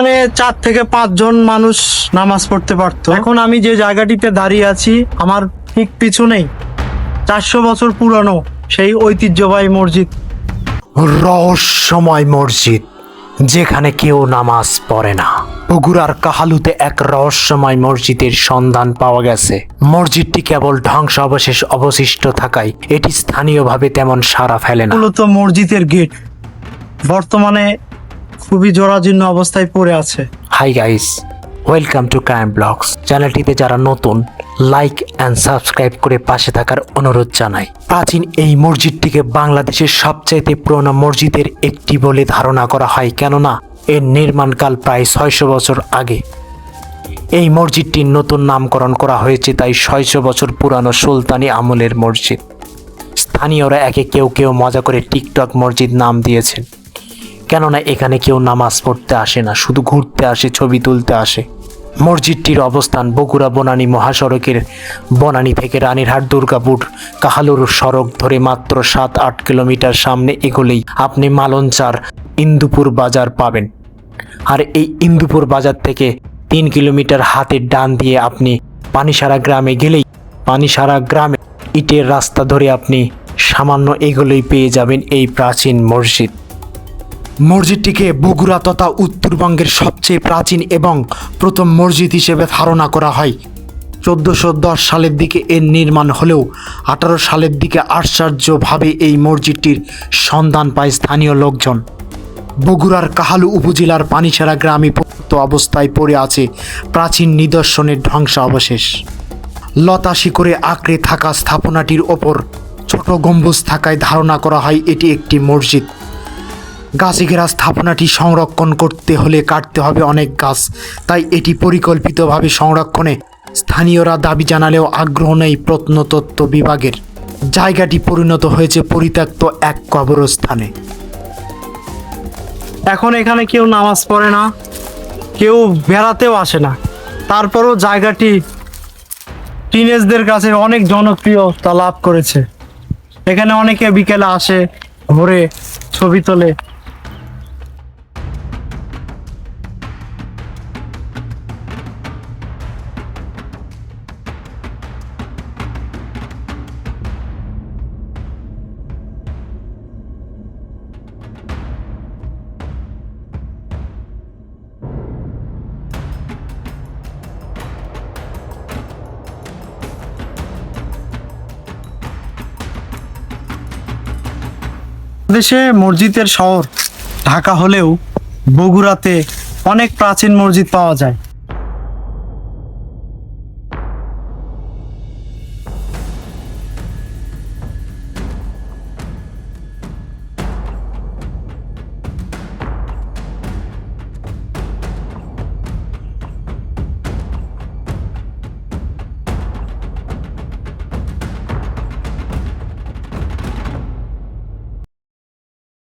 এখানে চার থেকে পাঁচজন মানুষ নামাজ পড়তে পারতো। এখন আমি যে জায়গাটিতে দাঁড়িয়ে আছি আমার ঠিক পিছনেই চারশো বছর পুরানো সেই ঐতিহ্যবাহী মসজিদ। রহস্যময় মসজিদ যেখানে কেউ নামাজ পড়ে না। বগুড়ার কাহালুতে এক রহস্যময় মসজিদের সন্ধান পাওয়া গেছে। মসজিদটি কেবল ধ্বংস অবশেষ অবশিষ্ট থাকায় এটি স্থানীয়ভাবে তেমন সাড়া ফেলে না। মূলত মসজিদের গেট। বর্তমানে খুবই জরাজীর্ণ অবস্থায় পড়ে আছে। Hi guys welcome to crime blogs চ্যানেলটিতে যারা নতুন লাইক অ্যান্ড সাবস্ক্রাইব করে পাশে থাকার অনুরোধ জানাই। প্রাচীন এই মসজিদটিকে বাংলাদেশের সবচাইতে পুরনো মসজিদের একটি বলে ধারণা করা হয়, কেননা এর নির্মাণকাল প্রায় ছয়শো বছর আগে। এই মসজিদটির নতুন নামকরণ করা হয়েছে তাই ছয়শো বছর পুরানো সুলতানি আমলের মসজিদ। স্থানীয়রা একে কেউ কেউ মজা করে টিকটক মসজিদ নাম দিয়েছেন। কেননা এখানে কেউ নামাজ পড়তে আসে না, শুধু ঘুরতে আসে, ছবি তুলতে আসে। মসজিদটির অবস্থান বগুড়া বনানী মহাসড়কের। বনানী থেকে রানীরহাট, দুর্গাপুর, কাহালুর সড়ক ধরে মাত্র সাত আট কিলোমিটার সামনে এগোলেই আপনি মালঞ্চার ইন্দুপুর বাজার পাবেন। আর এই ইন্দুপুর বাজার থেকে তিন কিলোমিটার হাতের ডান দিয়ে আপনি পানিসারা গ্রামে গেলেই পানিসারা গ্রামে ইটের রাস্তা ধরে আপনি সামান্য এগুলোই পেয়ে যাবেন এই প্রাচীন মসজিদ। মসজিদটিকে বগুড়া তথা উত্তরবঙ্গের সবচেয়ে প্রাচীন এবং প্রথম মসজিদ হিসেবে ধারণা করা হয়। চোদ্দোশো দশ সালের দিকে এর নির্মাণ হলেও আঠারো সালের দিকে আশ্চর্যভাবে এই মসজিদটির সন্ধান পায় স্থানীয় লোকজন। বগুড়ার কাহালু উপজেলার পানিছাড়া গ্রামে পতিত অবস্থায় পড়ে আছে প্রাচীন নিদর্শনের ধ্বংসাবশেষ। লতা শিকড়ে আঁকড়ে থাকা স্থাপনাটির ওপর ছোট গম্বুজ থাকায় ধারণা করা হয় এটি একটি মসজিদ। গাছে ঘেরা স্থাপনাটি সংরক্ষণ করতে হলে কাটতে হবে অনেক গাছ। তাই এটি পরিকল্পিতভাবে সংরক্ষণে স্থানীয়রা দাবি জানালেও আগ্রহ নেই প্রত্নতত্ত্ব বিভাগের। জায়গাটি পরিণত হয়েছে পরিত্যক্ত এক কবরস্থানে। এখন এখানে কেউ নামাজ পড়ে না, কেউ বেড়াতেও আসে না। তারপরও জায়গাটি টিনেজদের কাছে অনেক জনপ্রিয়তা লাভ করেছে। এখানে অনেকে বিকেলে আসে, ঘোরে ছবি তোলে। দেশে মসজিদের শহর ঢাকা হলেও বগুড়াতে অনেক প্রাচীন মসজিদ পাওয়া যায়।